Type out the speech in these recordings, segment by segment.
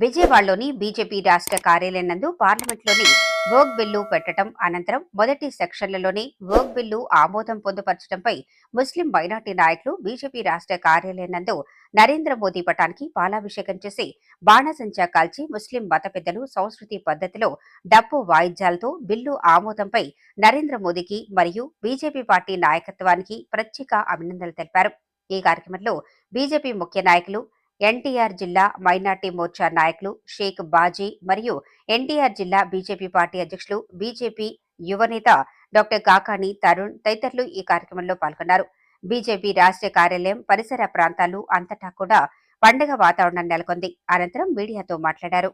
విజయవాడలోని బీజేపీ రాష్ట్ర కార్యాలయం నందు పార్లమెంట్లోని వర్క్ బిల్లు పెట్టడం అనంతరం మొదటి సెక్షన్లలోనే వర్క్ బిల్లు ఆమోదం పొందుపరచడంపై ముస్లిం మైనార్టీ నాయకులు బీజేపీ రాష్ట్ర కార్యాలయం నందు నరేంద్ర మోదీ పటానికి పాలాభిషేకం చేసి బాణసంచా కాల్చి ముస్లిం మత పెద్దలు సంస్కృతి పద్ధతిలో డప్పు వాయిద్యాలతో బిల్లు ఆమోదంపై నరేంద్ర మోదీకి మరియు బీజేపీ పార్టీ నాయకత్వానికి ప్రత్యేక అభినందనలు తెలిపారు. ఈ కార్యక్రమంలో బీజేపీ ముఖ్య నాయకులు ఎన్టీఆర్ జిల్లా మైనార్టీ మోర్చా నాయకులు షేక్ బాజీ మరియు ఎన్టీఆర్ జిల్లా బీజేపీ పార్టీ అధ్యక్షులు బీజేపీ యువనేత డాక్టర్ కాకాని తరుణ్ తదితరులు ఈ కార్యక్రమంలో పాల్గొన్నారు. బీజేపీ రాష్ట్ర కార్యాలయం పరిసర ప్రాంతాలు అంతటా కూడా పండగ వాతావరణం నెలకొంది. అనంతరం మీడియాతో మాట్లాడారు.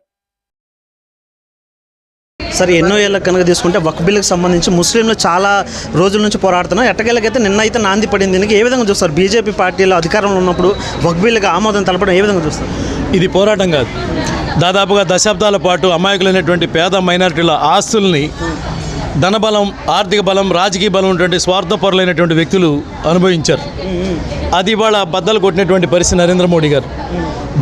సరే ఎన్నో ఏళ్ళ కనుక తీసుకుంటే వక్ బిల్లుకి సంబంధించి ముస్లింలు చాలా రోజుల నుంచి పోరాడుతున్నారు. ఎట్టకేళ్ళకైతే నిన్న అయితే నాంది పడింది. దీనికి ఏ విధంగా చూస్తారు? బీజేపీ పార్టీలో అధికారంలో ఉన్నప్పుడు వక్ బిల్లుకి ఆమోదం తెలపడం ఏ విధంగా చూస్తారు? ఇది పోరాటం కాదు. దాదాపుగా దశాబ్దాల పాటు అమాయకులైనటువంటి పేద మైనారిటీల ఆస్తుల్ని ధనబలం ఆర్థిక బలం రాజకీయ బలం ఉన్నటువంటి స్వార్థపరులైనటువంటి వ్యక్తులు అనుభవించారు. అది ఇవాళ బద్దలు కొట్టినటువంటి పరిస్థితి నరేంద్ర మోడీ గారు.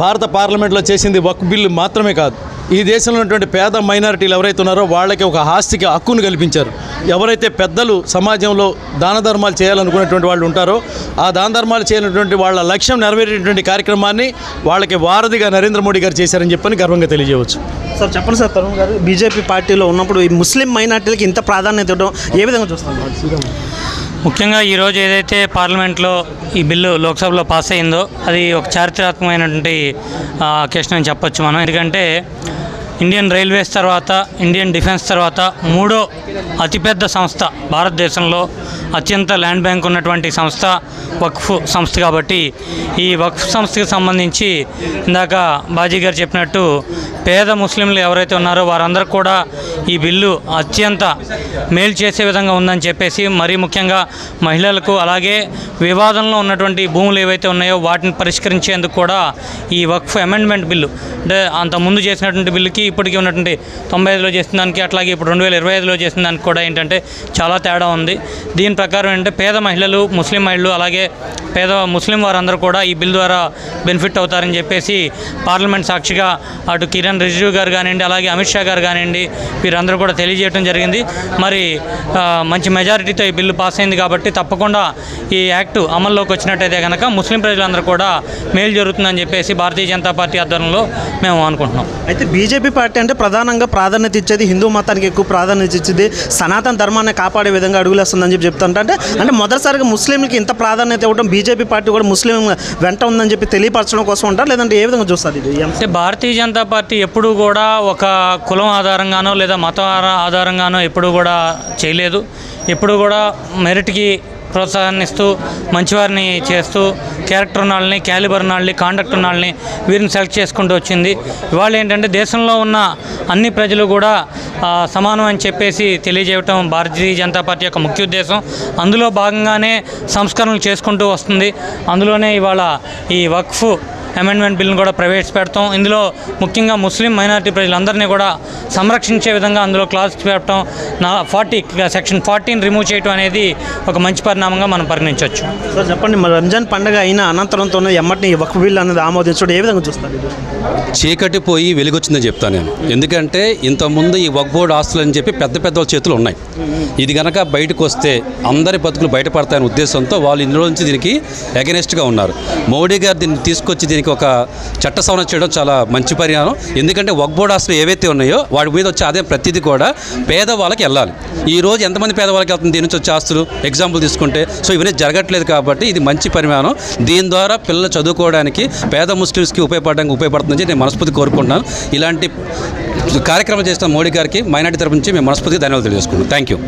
భారత పార్లమెంట్లో చేసింది వక్ బిల్లు మాత్రమే కాదు. ఈ దేశంలో ఉన్నటువంటి పేద మైనారిటీలు ఎవరైతే ఉన్నారో వాళ్ళకి ఒక ఆస్తికి హక్కును కల్పించారు. ఎవరైతే పెద్దలు సమాజంలో దాన ధర్మాలు చేయాలనుకునేటువంటి వాళ్ళు ఉంటారో ఆ దాన ధర్మాలు చేయాలనేటువంటి వాళ్ళ లక్ష్యం నెరవేరేటువంటి కార్యక్రమాన్ని వాళ్ళకి వారధిగా నరేంద్ర మోడీ గారు చేశారని చెప్పని గర్వంగా తెలియజేయవచ్చు. సార్ చెప్పండి సార్ తరుణ్ గారు. బీజేపీ పార్టీలో ఉన్నప్పుడు ఈ ముస్లిం మైనార్టీలకి ఇంత ప్రాధాన్యత ఇవ్వడం ఏ విధంగా చూస్తారు ముఖ్యంగా ఈరోజు ఏదైతే పార్లమెంట్లో ఈ బిల్లు లోక్సభలో పాస్ అయిందో అది ఒక చారిత్రాత్మకమైనటువంటి క్వశ్చన్ అని చెప్పొచ్చు మనం. ఎందుకంటే ఇండియన్ రైల్వేస్ తర్వాత ఇండియన్ డిఫెన్స్ తర్వాత మూడో అతిపెద్ద సంస్థ భారతదేశంలో. అత్యంత ల్యాండ్ బ్యాంక్ ఉన్నటువంటి సంస్థ వక్ఫ్ సంస్థ కాబట్టి ఈ వక్ఫ్ సంస్థకి సంబంధించి ఇందాక బాజీ గారు చెప్పినట్టు పేద ముస్లింలు ఎవరైతే ఉన్నారో వారందరూ కూడా ఈ బిల్లు అత్యంత మేలు చేసే విధంగా ఉందని చెప్పేసి మరీ ముఖ్యంగా మహిళలకు అలాగే వివాదంలో ఉన్నటువంటి భూములు ఏవైతే ఉన్నాయో వాటిని పరిష్కరించేందుకు కూడా ఈ వక్ఫ్ అమెండ్మెంట్ బిల్లు అంటే అంత ముందు చేసినటువంటి బిల్లుకి ఇప్పటికీ ఉన్నటువంటి తొంభై ఐదులో చేసిన దానికి అట్లాగే ఇప్పుడు రెండు వేల ఇరవై ఐదులో చేసిన దానికి కూడా ఏంటంటే చాలా తేడా ఉంది. దీని ప్రకారం ఏంటంటే పేద మహిళలు ముస్లిం మహిళలు అలాగే పేద ముస్లిం వారందరూ కూడా ఈ బిల్ ద్వారా బెనిఫిట్ అవుతారని చెప్పేసి పార్లమెంట్ సాక్షిగా అటు కిరణ్ రిజిజు గారు కానివ్వండి అలాగే అమిత్ షా గారు కానివ్వండి వీరందరూ కూడా తెలియజేయడం జరిగింది. మరి మంచి మెజారిటీతో ఈ బిల్లు పాస్ అయింది కాబట్టి తప్పకుండా ఈ యాక్ట్ అమల్లోకి వచ్చినట్టయితే కనుక ముస్లిం ప్రజలందరూ కూడా మేలు జరుగుతుందని చెప్పేసి భారతీయ జనతా పార్టీ ఆధ్వర్యంలో మేము అనుకుంటున్నాం. అయితే బీజేపీ పార్టీ అంటే ప్రధానంగా ప్రాధాన్యత ఇచ్చేది హిందూ మతానికి ఎక్కువ ప్రాధాన్యత ఇచ్చేది. సనాతన ధర్మాన్ని కాపాడే విధంగా అడుగులేస్తుందని చెప్పి చెప్తుంటే. అంటే మొదటిసారిగా ముస్లింలకి ఇంత ప్రాధాన్యత ఇవ్వడం బీజేపీ పార్టీ కూడా ముస్లిం వెంట ఉందని చెప్పి తెలియపరచడం కోసం ఉంటారు లేదంటే ఏ విధంగా చూస్తారు ఇది అంటే భారతీయ జనతా పార్టీ ఎప్పుడూ కూడా ఒక కులం ఆధారంగానో లేదా మతం ఆధారంగానో ఎప్పుడూ కూడా చేయలేదు. ఎప్పుడు కూడా మెరిట్కి ప్రోత్సాహాన్ని ఇస్తూ మంచివారిని చేస్తూ క్యారెక్టర్ ఉన్న వాళ్ళని క్యాలిబర్ ఉన్న వాళ్ళని కాండక్ట్ ఉన్న వాళ్ళని వీరిని సెలెక్ట్ చేసుకుంటూ వచ్చింది. ఇవాళ ఏంటంటే దేశంలో ఉన్న అన్ని ప్రజలు కూడా సమానం అని చెప్పేసి తెలియజేయటం భారతీయ జనతా పార్టీ యొక్క ముఖ్య ఉద్దేశం. అందులో భాగంగానే సంస్కరణలు చేసుకుంటూ వస్తుంది. అందులోనే ఇవాళ ఈ వక్ఫ్ అమెండ్మెంట్ బిల్లును కూడా ప్రవేశపెడతాం. ఇందులో ముఖ్యంగా ముస్లిం మైనారిటీ ప్రజలందరినీ కూడా సంరక్షించే విధంగా అందులో క్లాస్ పెట్టడం నా ఫార్టీ సెక్షన్ ఫార్టీని రిమూవ్ చేయడం అనేది ఒక మంచి పరిణామంగా మనం పరిగణించవచ్చు సార్ చెప్పండి మరి రంజాన్ పండుగ అయిన అనంతరంతోనే ఎమ్మటిని ఈ వక్ఫ్ బిల్ అనేది ఆమోదించడం ఏ విధంగా చూస్తారు ఇది? చీకటి పోయి వెలుగొచ్చిందని చెప్తాను నేను. ఎందుకంటే ఇంతకుముందు ఈ వక్ బోర్డు ఆస్తులు అని చెప్పి పెద్ద పెద్ద చేతులు ఉన్నాయి. ఇది కనుక బయటకు వస్తే అందరి బతుకులు బయటపడతాయనే ఉద్దేశంతో వాళ్ళు ఇందులో నుంచి దీనికి అగెనెస్ట్గా ఉన్నారు. మోడీ గారు దీన్ని తీసుకొచ్చి దీనికి ఒక చట్ట సవరణ చేయడం చాలా మంచి పరిణామం. ఎందుకంటే వక్ బోర్డ్ ఆస్తులు ఏవైతే ఉన్నాయో వాటి మీద వచ్చే ఆదాయం ప్రతిదీ కూడా పేదవాళ్ళకి వెళ్ళాలి. ఈ రోజు ఎంతమంది పేదవాళ్ళకి వెళ్తుంది? దీని నుంచి వచ్చే ఆస్తులు ఎగ్జాంపుల్ తీసుకుంటే. సో ఇవన్నీ జరగట్లేదు కాబట్టి ఇది మంచి పరిమాణం దీని ద్వారా పిల్లలు చదువుకోవడానికి పేద ముస్లిమ్స్కి ఉపయోగపడడానికి ఉపయోగపడుతుందని నేను మనస్ఫూర్తి కోరుకుంటున్నాను. ఇలాంటి కార్యక్రమం చేస్తున్న మోడీ గారికి మైనార్టీ తరపు నుంచి మేము మనస్ఫూర్తిగా ధన్యవాదాలు తెలియజేసుకుంటాం థ్యాంక్ యూ